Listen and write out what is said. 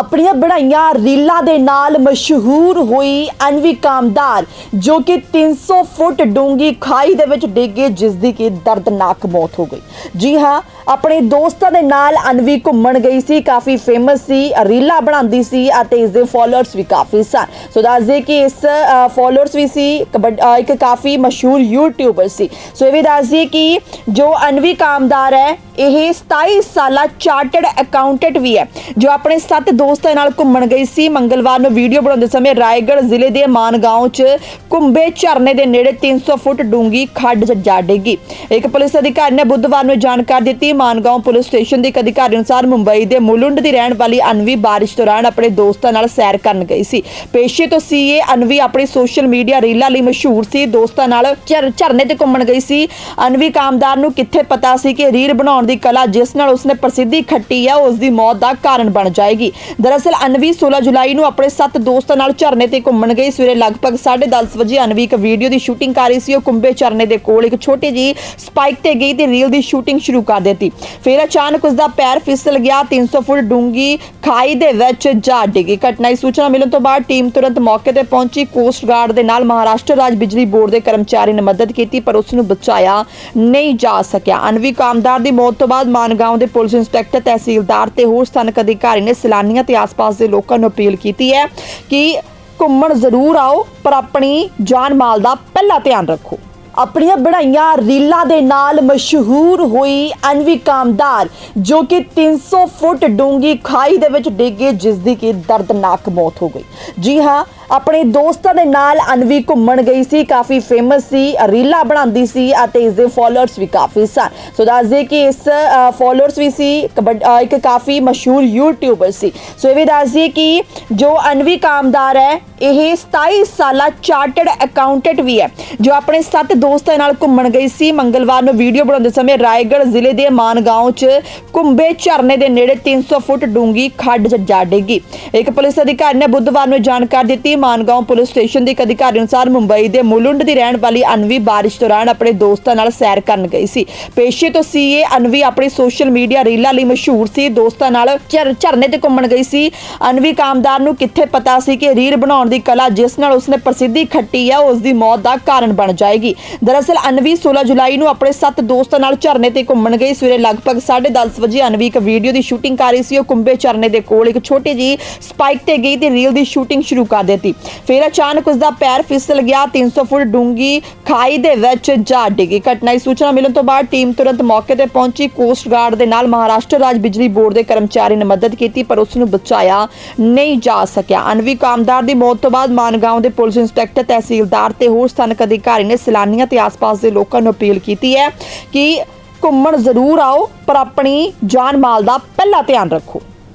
ਆਪਣੀਆਂ ਬਣਾਈਆਂ ਰੀਲਾਂ ਦੇ ਨਾਲ ਮਸ਼ਹੂਰ ਹੋਈ ਅਨਵੀ ਕਾਮਦਾਰ, ਜੋ ਕਿ 300 ਫੁੱਟ ਡੂੰਗੀ ਖਾਈ ਦੇ ਵਿੱਚ ਡਿੱਗੇ ਜਿਸ ਦੀ ਕਿ ਦਰਦਨਾਕ ਮੌਤ ਹੋ ਗਈ। ਜੀ ਹਾਂ ਆਪਣੇ ਦੋਸਤਾਂ ਦੇ ਨਾਲ ਅਨਵੀ ਘੁੰਮਣ ਗਈ ਸੀ, ਕਾਫੀ ਫੇਮਸ ਸੀ, ਰੀਲਾਂ ਬਣਾਉਂਦੀ ਸੀ ਅਤੇ ਇਸ ਦੇ ਫਾਲੋਅਰਸ ਵੀ ਕਾਫੀ ਸਨ। ਸੋ ਦੱਸਦੇ ਕਿ ਇਸ ਫਾਲੋਅਰਸ ਵੀ ਸੀ, ਕਬੱਡ- ਇੱਕ ਕਾਫੀ ਮਸ਼ਹੂਰ ਯੂਟਿਊਬਰ ਸੀ। ਸੋ ਇਹ ਵੀ ਦੱਸਦੀ ਕਿ ਜੋ ਅਨਵੀ ਕਾਮਦਾਰ ਹੈ, ਇਹ 27 ਸਾਲਾ ਚਾਰਟਰਡ ਅਕਾਊਂਟੈਂਟ ਵੀ ਹੈ, ਜੋ ਆਪਣੇ ਸੱਤ ਦੋਸਤਾਂ ਨਾਲ ਘੁੰਮਣ ਗਈ ਸੀ। ਮੰਗਲਵਾਰ ਨੂੰ ਵੀਡੀਓ ਬਣਾਉਂਦੇ ਸਮੇਂ ਰਾਏਗੜ੍ਹ ਜ਼ਿਲ੍ਹੇ ਦੇ ਮਾਨਗਾਉਂ 'ਚ ਕੁੰਬੇ ਝਰਨੇ ਦੇ ਨੇੜੇ 300 ਫੁੱਟ ਡੂੰਗੀ ਖੱਡ 'ਚ ਜਾ ਡਿੱਗੀ। ਇੱਕ ਪੁਲਿਸ ਅਧਿਕਾਰੀ ਨੇ ਬੁੱਧਵਾਰ ਨੂੰ ਜਾਣਕਾਰੀ ਦਿੱਤੀ ਮਾਨਗਾঁव ਪੁਲਿਸ ਸਟੇਸ਼ਨ ਦੇ ਇੱਕ ਅਧਿਕਾਰੀ ਅਨੁਸਾਰ ਮੁੰਬਈ ਦੇ ਮੁਲੁੰਡ ਦੀ ਰਹਿਣ ਵਾਲੀ ਅਨਵੀ ਬਾਰਿਸ਼ ਦੌਰਾਨ ਆਪਣੇ ਦੋਸਤਾਂ ਨਾਲ ਸੈਰ ਕਰਨ ਗਈ ਸੀ। ਪੇਸ਼ੇ ਤੋਂ ਸੀਏ ਅਨਵੀ ਆਪਣੀ ਸੋਸ਼ਲ ਮੀਡੀਆ ਰੀਲਾਂ ਲਈ ਮਸ਼ਹੂਰ ਸੀ। ਦੋਸਤਾਂ ਨਾਲ ਝਰ- ਝਰਨੇ ਤੇ ਘੁੰਮਣ ਗਈ ਸੀ। ਅਨਵੀ ਕਾਮਦਾਰ ਨੂੰ ਕਿੱਥੇ ਪਤਾ ਸੀ ਕਿ ਰੀਲ ਬਣਾਉਣ ਦੀ ਕਲਾ ਜਿਸ ਨਾਲ ਉਸਨੇ ਪ੍ਰਸਿੱਧੀ ਖੱਟੀ ਹੈ ਉਸ ਦੀ ਮੌਤ ਦਾ ਕਾਰਨ ਬਣ ਜਾਏਗੀ। ਦਰਅਸਲ ਅਨਵੀ 16 ਜੁਲਾਈ ਨੂੰ ਆਪਣੇ ਸੱਤ ਦੋਸਤਾਂ ਨਾਲ ਝਰਨੇ ਤੇ ਘੁੰਮਣ ਗਈ। ਸਵੇਰੇ ਲਗਭਗ 10:30 ਵਜੇ ਅਨਵੀ ਇੱਕ ਵੀਡੀਓ ਦੀ ਸ਼ੂਟਿੰਗ ਕਰ ਰਹੀ ਸੀ। ਉਹ ਕੁੰਬੇ ਝਰਨੇ ਦੇ ਕੋਲ ਇੱਕ ਛੋਟੀ ਜੀ ਸਪਾਈਕ ਤੇ ਗਈ ਤੇ ਰੀਲ ਦੀ ਸ਼ੂਟਿੰਗ ਸ਼ੁਰੂ ਕਰ ਦਿੱਤੀ। ਫਿਰ ਅਚਾਨਕ ਉਸ ਦਾ ਪੈਰ ਫਿਸਲ ਗਿਆ 300 ਫੁੱਟ ਡੂੰਗੀ ਖਾਈ ਦੇ ਵਿੱਚ ਜਾ ਡਿੱਗੀ। ਘਟਨਾ ਦੀ ਸੂਚਨਾ ਮਿਲਣ ਤੋਂ ਬਾਅਦ ਟੀਮ ਤੁਰੰਤ ਮੌਕੇ ਤੇ ਪਹੁੰਚੀ। ਕੋਸਟ ਗਾਰਡ ਦੇ ਨਾਲ ਮਹਾਰਾਸ਼ਟਰ ਰਾਜ ਬਿਜਲੀ ਬੋਰਡ ਦੇ ਕਰਮਚਾਰੀ ਨੇ ਮਦਦ ਕੀਤੀ, ਪਰ ਉਸ ਨੂੰ ਬਚਾਇਆ ਨਹੀਂ ਜਾ ਸਕਿਆ। ਅਨਵੀ ਕਾਮਦਾਰ ਦੀ ਮੌਤ ਤੋਂ ਬਾਅਦ ਮਾਨਗਾঁव ਦੇ ਪੁਲਿਸ ਇੰਸਪੈਕਟਰ, ਤਹਿਸੀਲਦਾਰ ਤੇ ਹੋਰ ਸਥਾਨਕ ਅਧਿਕਾਰੀ ਨੇ ਸੈਲਾਨੀਆਂ ਤੇ ਆਸ-ਪਾਸ ਦੇ ਲੋਕਾਂ ਨੂੰ ਅਪੀਲ ਕੀਤੀ ਹੈ ਕਿ ਘੁੰਮਣ ਜ਼ਰੂਰ ਆਓ, ਪਰ ਆਪਣੀ ਜਾਨ ਮਾਲ ਦਾ ਪਹਿਲਾ ਧਿਆਨ ਰੱਖੋ। ਆਪਣੀਆਂ ਬਣਾਈਆਂ ਰੀਲਾਂ ਦੇ ਨਾਲ ਮਸ਼ਹੂਰ ਹੋਈ ਅਨਵੀ ਕਾਮਦਾਰ, ਜੋ ਕਿ 300 ਫੁੱਟ ਡੂੰਗੀ ਖਾਈ ਦੇ ਵਿੱਚ ਡਿੱਗੇ ਜਿਸ ਦੀ ਕਿ ਦਰਦਨਾਕ ਮੌਤ ਹੋ ਗਈ। ਜੀ ਹਾਂ ਆਪਣੇ ਦੋਸਤਾਂ ਦੇ ਨਾਲ ਅਨਵੀ ਘੁੰਮਣ ਗਈ ਸੀ, ਕਾਫੀ ਫੇਮਸ ਸੀ, ਰੀਲਾਂ ਬਣਾਉਂਦੀ ਸੀ ਅਤੇ ਇਸ ਦੇ ਫਾਲੋਅਰਸ ਵੀ ਕਾਫੀ ਸਨ। ਸੋ ਦੱਸਦੇ ਕਿ ਇਸ ਫਾਲੋਅਰਸ ਵੀ ਸੀ, ਕਬੱਡ- ਇੱਕ ਕਾਫੀ ਮਸ਼ਹੂਰ ਯੂਟਿਊਬਰ ਸੀ। ਸੋ ਇਹ ਵੀ ਦੱਸਦੀ ਕਿ ਜੋ ਅਨਵੀ ਕਾਮਦਾਰ ਹੈ, ਇਹ 27 ਸਾਲਾ ਚਾਰਟਰਡ ਅਕਾਊਂਟੈਂਟ ਵੀ ਹੈ, ਜੋ ਆਪਣੇ ਸੱਤ ਦੋਸਤਾਂ ਨਾਲ ਘੁੰਮਣ ਗਈ ਸੀ। ਮੰਗਲਵਾਰ ਨੂੰ ਵੀਡੀਓ ਬਣਾਉਂਦੇ ਸਮੇਂ ਰਾਏਗੜ੍ਹ ਜ਼ਿਲ੍ਹੇ ਦੇ ਮਾਨਗਾਉਂ 'ਚ ਕੁੰਬੇ ਝਰਨੇ ਦੇ ਨੇੜੇ 300 ਫੁੱਟ ਡੂੰਗੀ ਖੱਡ 'ਚ ਜਾ ਡਿੱਗੀ। ਇੱਕ ਪੁਲਿਸ ਅਧਿਕਾਰੀ ਨੇ ਬੁੱਧਵਾਰ ਨੂੰ ਜਾਣਕਾਰੀ ਦਿੱਤੀ ਮਾਨਗਾਉਂ ਪੁਲਿਸ ਸਟੇਸ਼ਨ ਦੇ ਇੱਕ ਅਧਿਕਾਰੀ ਅਨੁਸਾਰ ਮੁੰਬਈ ਦੇ ਮੁਲੁੰਡ ਦੀ ਰਹਿਣ ਵਾਲੀ ਅਨਵੀ ਬਾਰਿਸ਼ ਦੌਰਾਨ ਆਪਣੇ ਦੋਸਤਾਂ ਨਾਲ ਸੈਰ ਕਰਨ ਗਈ ਸੀ। ਪੇਸ਼ੇ ਤੋਂ ਸੀਏ ਅਨਵੀ ਆਪਣੀ ਸੋਸ਼ਲ ਮੀਡੀਆ ਰੀਲਾਂ ਲਈ ਮਸ਼ਹੂਰ ਸੀ। ਦੋਸਤਾਂ ਨਾਲ ਝਰ- ਝਰਨੇ ਤੇ ਘੁੰਮਣ ਗਈ ਸੀ। ਅਨਵੀ ਕਾਮਦਾਰ ਨੂੰ ਕਿੱਥੇ ਪਤਾ ਸੀ ਕਿ ਰੀਲ ਬਣਾਉਣ ਦੀ ਕਲਾ ਜਿਸ ਨਾਲ ਉਸਨੇ ਪ੍ਰਸਿੱਧੀ ਖੱਟੀ ਹੈ ਉਸ ਦੀ ਮੌਤ ਦਾ ਕਾਰਨ ਬਣ ਜਾਏਗੀ। ਦਰਅਸਲ ਅਨਵੀ 16 ਜੁਲਾਈ ਨੂੰ ਆਪਣੇ ਸੱਤ ਦੋਸਤਾਂ ਨਾਲ ਝਰਨੇ ਤੇ ਘੁੰਮਣ ਗਈ। ਸਵੇਰੇ ਲਗਭਗ 10:30 ਵਜੇ ਅਨਵੀ ਇੱਕ ਵੀਡੀਓ ਦੀ ਸ਼ੂਟਿੰਗ ਕਰ ਰਹੀ ਸੀ। ਉਹ ਕੁੰਬੇ ਝਰਨੇ ਦੇ ਕੋਲ ਇੱਕ ਛੋਟੀ ਜੀ ਸਪਾਈਕ ਤੇ ਗਈ ਤੇ ਰੀਲ ਦੀ ਸ਼ੂਟਿੰਗ ਸ਼ੁਰੂ ਕਰ ਦਿੱਤੀ। ਫਿਰ ਅਚਾਨਕ ਉਸ ਦਾ ਪੈਰ ਫਿਸਲ ਗਿਆ 300 ਫੁੱਟ ਡੂੰਗੀ ਖਾਈ ਦੇ ਵਿੱਚ ਜਾ ਡਿੱਗੀ। ਘਟਨਾ ਦੀ ਸੂਚਨਾ ਮਿਲਣ ਤੋਂ ਬਾਅਦ ਟੀਮ ਤੁਰੰਤ ਮੌਕੇ ਤੇ ਪਹੁੰਚੀ। ਕੋਸਟ ਗਾਰਡ ਦੇ ਨਾਲ ਮਹਾਰਾਸ਼ਟਰ ਰਾਜ ਬਿਜਲੀ ਬੋਰਡ ਦੇ ਕਰਮਚਾਰੀ ਨੇ ਮਦਦ ਕੀਤੀ, ਪਰ ਉਸ ਨੂੰ ਬਚਾਇਆ ਨਹੀਂ ਜਾ ਸਕਿਆ। ਅਨਵੀ ਕਾਮਦਾਰ ਦੀ ਮੌਤ ਤੋਂ ਬਾਅਦ ਮਾਨਗਾঁव ਦੇ ਪੁਲਿਸ ਇੰਸਪੈਕਟਰ ਤਹਿਸੀਲਦਾਰ ਤੇ ਹੋਰ ਸਥਾਨਕ ਅਧਿਕਾਰੀ ਨੇ ਸੈਲਾਨੀਆਂ ਤੇ ਆਸ-ਪਾਸ ਦੇ ਲੋਕਾਂ ਨੂੰ ਅਪੀਲ ਕੀਤੀ ਹੈ ਕਿ ਘੁੰਮਣ ਜ਼ਰੂਰ ਆਓ, ਪਰ ਆਪਣੀ ਜਾਨ ਮਾਲ ਦਾ ਪਹਿਲਾ ਧਿਆਨ ਰੱਖੋ।